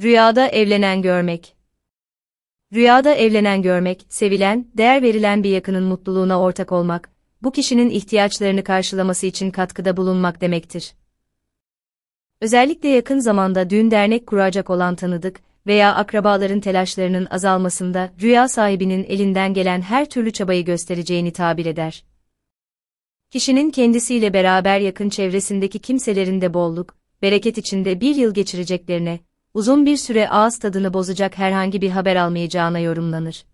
Rüyada evlenen görmek. Rüyada evlenen görmek, sevilen, değer verilen bir yakının mutluluğuna ortak olmak, bu kişinin ihtiyaçlarını karşılaması için katkıda bulunmak demektir. Özellikle yakın zamanda düğün dernek kuracak olan tanıdık veya akrabaların telaşlarının azalmasında rüya sahibinin elinden gelen her türlü çabayı göstereceğini tabir eder. Kişinin kendisiyle beraber yakın çevresindeki kimselerin de bolluk, bereket içinde bir yıl geçireceklerine, uzun bir süre ağız tadını bozacak herhangi bir haber almayacağına yorumlanır.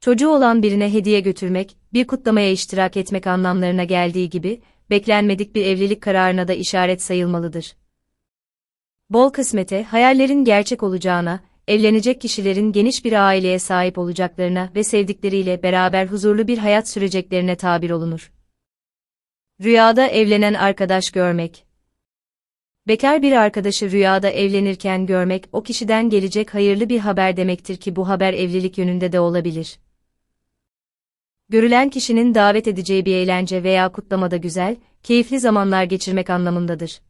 Çocuğu olan birine hediye götürmek, bir kutlamaya iştirak etmek anlamlarına geldiği gibi, beklenmedik bir evlilik kararına da işaret sayılmalıdır. Bol kısmete, hayallerin gerçek olacağına, evlenecek kişilerin geniş bir aileye sahip olacaklarına ve sevdikleriyle beraber huzurlu bir hayat süreceklerine tabir olunur. Rüyada evlenen arkadaş görmek Bekar bir arkadaşı rüyada evlenirken görmek o kişiden gelecek hayırlı bir haber demektir ki bu haber evlilik yönünde de olabilir. Görülen kişinin davet edeceği bir eğlence veya kutlamada güzel, keyifli zamanlar geçirmek anlamındadır.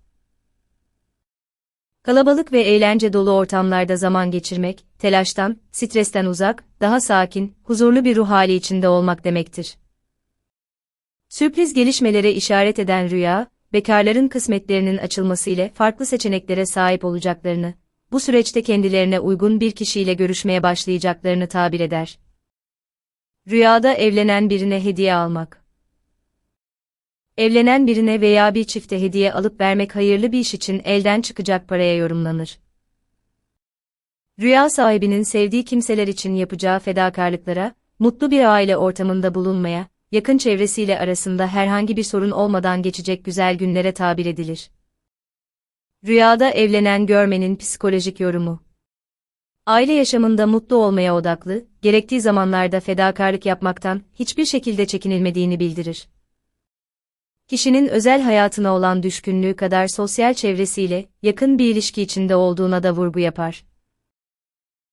Kalabalık ve eğlence dolu ortamlarda zaman geçirmek, telaştan, stresten uzak, daha sakin, huzurlu bir ruh hali içinde olmak demektir. Sürpriz gelişmelere işaret eden rüya, bekarların kısmetlerinin açılması ile farklı seçeneklere sahip olacaklarını, bu süreçte kendilerine uygun bir kişiyle görüşmeye başlayacaklarını tabir eder. Rüyada evlenen birine hediye almak. Evlenen birine veya bir çifte hediye alıp vermek hayırlı bir iş için elden çıkacak paraya yorumlanır. Rüya sahibinin sevdiği kimseler için yapacağı fedakarlıklara, mutlu bir aile ortamında bulunmaya, yakın çevresiyle arasında herhangi bir sorun olmadan geçecek güzel günlere tabir edilir. Rüyada evlenen görmenin psikolojik yorumu. Aile yaşamında mutlu olmaya odaklı, gerektiği zamanlarda fedakarlık yapmaktan hiçbir şekilde çekinilmediğini bildirir. Kişinin özel hayatına olan düşkünlüğü kadar sosyal çevresiyle yakın bir ilişki içinde olduğuna da vurgu yapar.